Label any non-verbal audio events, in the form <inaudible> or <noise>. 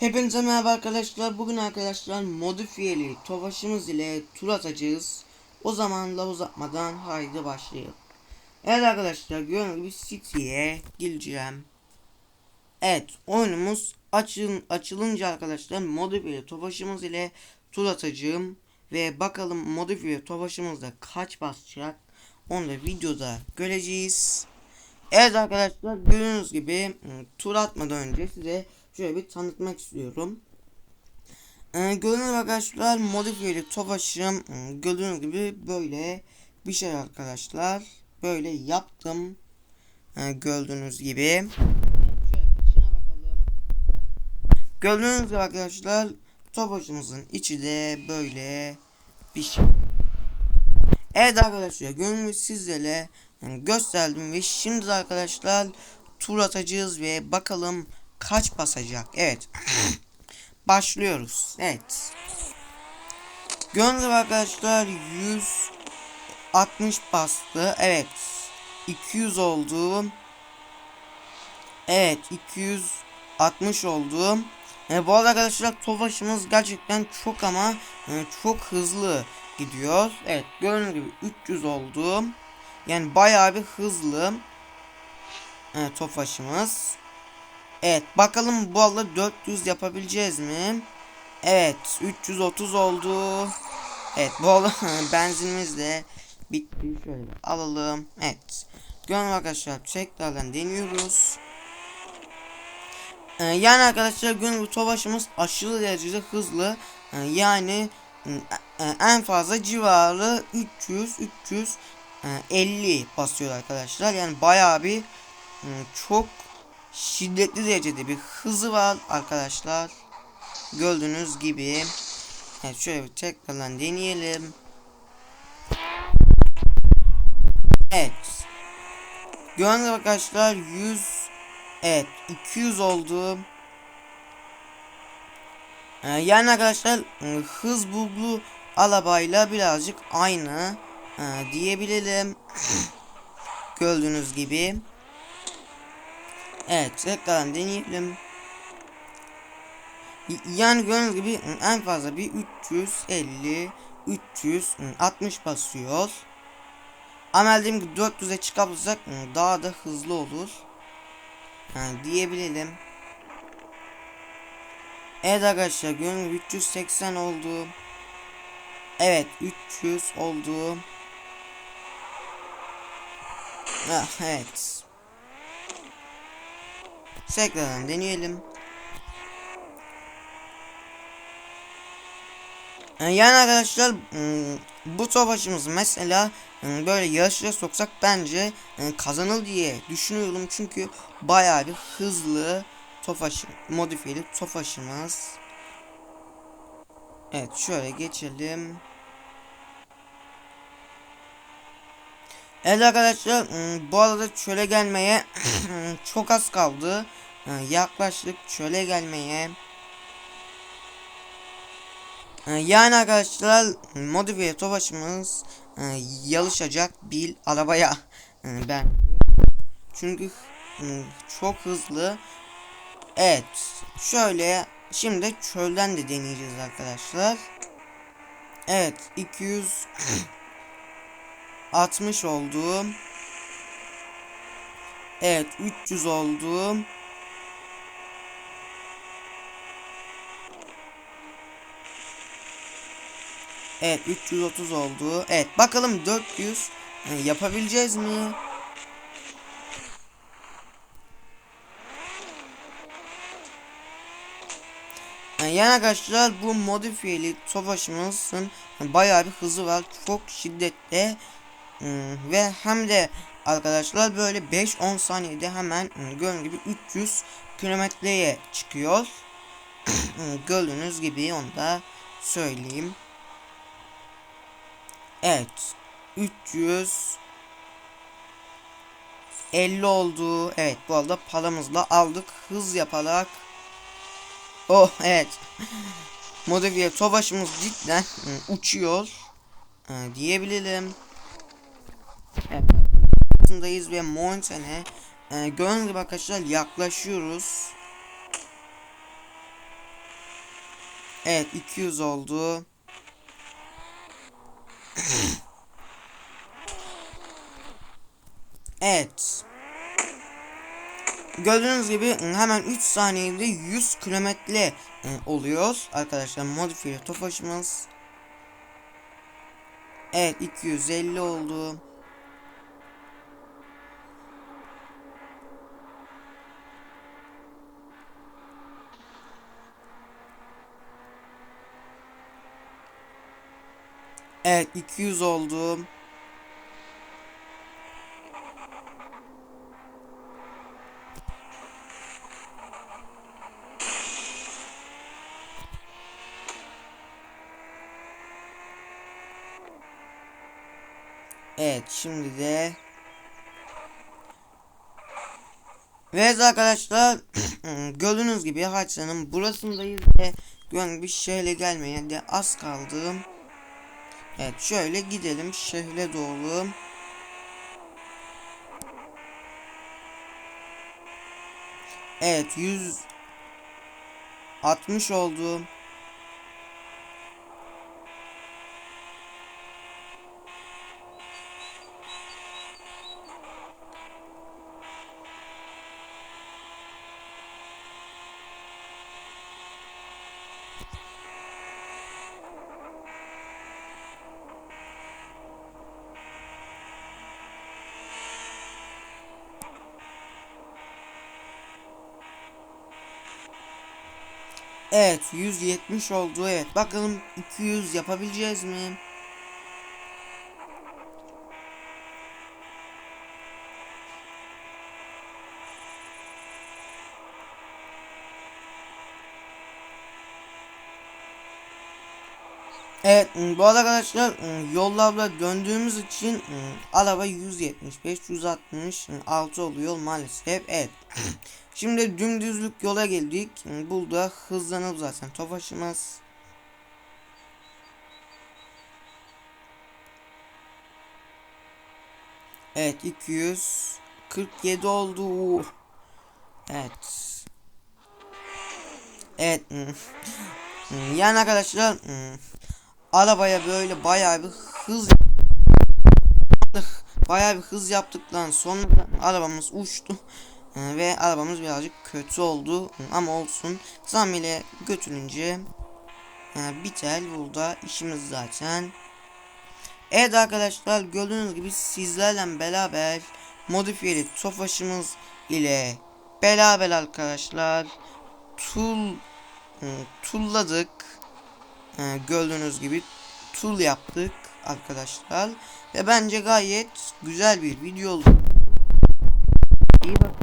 Hepinize merhaba arkadaşlar. Bugün arkadaşlar modifiyeli tofaşımız ile tur atacağız. O zaman laf uzatmadan haydi başlayalım. Evet arkadaşlar gördüğünüz gibi City'ye gireceğim. Evet oyunumuz açın, açılınca arkadaşlar modifiyeli tofaşımız ile tur atacağım. Ve bakalım modifiyeli tofaşımızda kaç basacak. Onu da videoda göreceğiz. Evet arkadaşlar gördüğünüz gibi ım, tur atmadan önce size şöyle bir tanıtmak istiyorum. Ee, gördüğünüz arkadaşlar modifiyeli tofaşım ım, gördüğünüz gibi böyle bir şey arkadaşlar. Böyle yaptım. Ee, gördüğünüz gibi. Gördüğünüz gibi arkadaşlar tofaşımızın içi de böyle bir şey. Evet arkadaşlar gönlümü sizlere yani gösterdim ve şimdi arkadaşlar tur atacağız ve bakalım kaç basacak. Evet. Başlıyoruz. Evet. Gibi arkadaşlar 160 bastı. Evet. 200 oldu. Evet 260 oldu. E, bu arada arkadaşlar tofaşımız gerçekten çok ama e, çok hızlı gidiyor. Evet gördüğünüz gibi 300 oldu. Yani bayağı bir hızlı. Evet tofaşımız. Evet bakalım bu arada 400 yapabileceğiz mi? Evet 330 oldu. Evet bu arada <laughs> benzinimiz de bitti. Şöyle alalım. Evet. Gördüğünüz arkadaşlar tekrardan deniyoruz. Ee, yani arkadaşlar gün bu tofaşımız aşırı derecede hızlı. Ee, yani e, e, en fazla civarı 300 350 basıyor arkadaşlar. Yani bayağı bir e, çok şiddetli derecede bir hızı var arkadaşlar. Gördüğünüz gibi. Evet şöyle bir tekrardan deneyelim. Evet. Gördüğünüz arkadaşlar 100 Evet 200 oldu. Ee, yani arkadaşlar hız buglu arabayla birazcık aynı e, diyebilirim. Gördüğünüz gibi. Evet tekrardan deneyelim. Yani gördüğünüz gibi en fazla bir 350 360 basıyor. Ama dediğim gibi 400'e çıkarsak daha da hızlı olur. Yani diyebilirim. Evet arkadaşlar gördüğünüz gibi 380 oldu. Evet 300 oldu. Ah, evet. Tekrardan deneyelim. Ee, Yani arkadaşlar ım, bu topaçımız mesela ım, böyle yarışa soksak bence ım, kazanır diye düşünüyorum çünkü bayağı bir hızlı tofaş modifiyeli tofaşımız. Evet şöyle geçelim. Evet arkadaşlar ım, bu arada çöle gelmeye <clears throat> çok az kaldı. Yaklaştık çöle gelmeye. Yani arkadaşlar modifiye tofaşımız e, yarışacak bir arabaya e, ben çünkü çok hızlı evet şöyle şimdi çölden de deneyeceğiz arkadaşlar evet <clears throat> 260 oldu evet 300 oldu Evet 330 oldu. Evet bakalım 400 e, yapabileceğiz mi? E, Yani arkadaşlar bu modifiyeli tofaşımızın bayağı bir hızı var. Çok şiddetli. E, Ve hem de arkadaşlar böyle 5-10 saniyede hemen e, gördüğünüz gibi 300 kilometreye çıkıyor. <clears throat> Gördüğünüz gibi onu da söyleyeyim. Evet. 300 50 oldu. Evet bu arada paramızla aldık. Hız yaparak. Oh evet. <laughs> Modifiye tofaşımız cidden ı, uçuyor. Ee, diyebilirim. Evet. Aslındayız ve Montaigne'e e, gördüğünüz gibi arkadaşlar yaklaşıyoruz. Evet 200 oldu. <clears throat> Evet. Gördüğünüz gibi hemen 3 saniyede 100 kilometre e, oluyor arkadaşlar modifiye tofaşımız. Evet 250 oldu. Evet 200 oldu. Evet şimdi de Evet arkadaşlar <clears throat> gördüğünüz gibi harçlanın burasındayız ve güvenli bir şehre gelmeye de az kaldı. Evet şöyle gidelim şehre doğru. Evet 100 60 oldu. Evet 170 oldu evet bakalım 200 yapabileceğiz mi? Evet bu arada arkadaşlar yollarla döndüğümüz için araba 175 160 6 oluyor maalesef. Evet. <laughs> Şimdi dümdüzlük yola geldik. Burada hızlanır zaten. Tofaşımız Evet 247 oldu. Evet. Evet <laughs> yani arkadaşlar arabaya böyle bayağı bir hız bayağı bir hız yaptıktan sonra arabamız uçtu. Ve arabamız birazcık kötü oldu. Ama olsun. Zamile götürünce biter burada işimiz zaten. Evet arkadaşlar gördüğünüz gibi sizlerle beraber modifiyeli tofaşımız ile beraber arkadaşlar tool tulladık ee, gördüğünüz gibi tool yaptık arkadaşlar ve bence gayet güzel bir video oldu. İyi bakın.